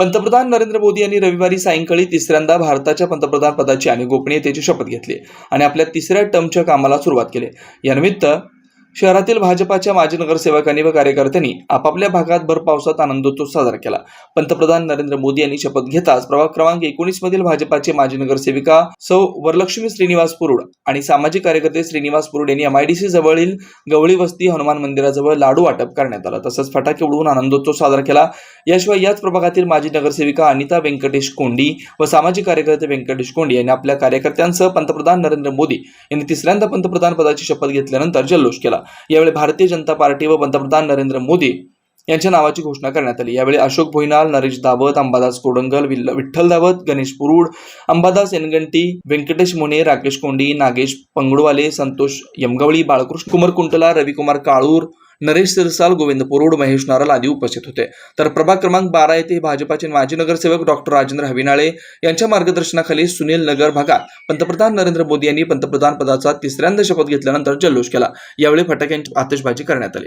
पंतप्रधान नरेंद्र मोदी यांनी रविवारी सायंकाळी तिसऱ्यांदा भारताच्या पंतप्रधान पदाची आणि गोपनीयतेची शपथ घेतली आणि आपल्या तिसऱ्या टर्मच्या कामाला सुरुवात केली. यानिमित्त शहरातील भाजपाच्या माजी नगरसेवकांनी व कार्यकर्त्यांनी आपापल्या भागात भर पावसात आनंदोत्सव साजरा केला. पंतप्रधान नरेंद्र मोदी यांनी शपथ घेताच प्रभाग क्रमांक एकोणीस मधील भाजपाचे माजी नगरसेविका सौ वरलक्ष्मी श्रीनिवास पुरुड आणि सामाजिक कार्यकर्ते श्रीनिवास पुरुड यांनी एमआयडीसी जवळील गवळी वस्ती हनुमान मंदिराजवळ लाडू वाटप करण्यात आलं. तसंच फटाके उडवून आनंदोत्सव साजरा केला. याशिवाय याच प्रभागातील माजी नगरसेविका अनिता व्यंकटेश कोंडी व सामाजिक कार्यकर्ते व्यंकटेश कोंडी यांनी आपल्या कार्यकर्त्यांसह पंतप्रधान नरेंद्र मोदी यांनी तिसऱ्यांदा पंतप्रधान पदाची शपथ घेतल्यानंतर जल्लोष केला. यावेळी भारतीय जनता पार्टी व पंतप्रधान नरेंद्र मोदी यांच्या नावाची घोषणा करण्यात आली. यावेळी अशोक भोईनाल नरेश दावत अंबादास कोडंगल विठ्ठल दावत गणेश पुरुड अंबादास एनगंटी व्यंकटेश मोने राकेश कोंडी नागेश पंगडवाले संतोष यमगवळी बाळकृष्ण कुमार कुंटला रविकुमार काळूर नरेश सिरसाल गोविंद पुरोड महेश नारल आदी उपस्थित होते. तर प्रभाग क्रमांक बारा येथे भाजपाचे माजी नगरसेवक डॉक्टर राजेंद्र हविनाळे यांच्या मार्गदर्शनाखाली सुनील नगर भागात पंतप्रधान नरेंद्र मोदी यांनी पंतप्रधान पदाचा तिसऱ्यांदा शपथ घेतल्यानंतर जल्लोष केला. यावेळी फटाक्यांची आतषबाजी करण्यात आली.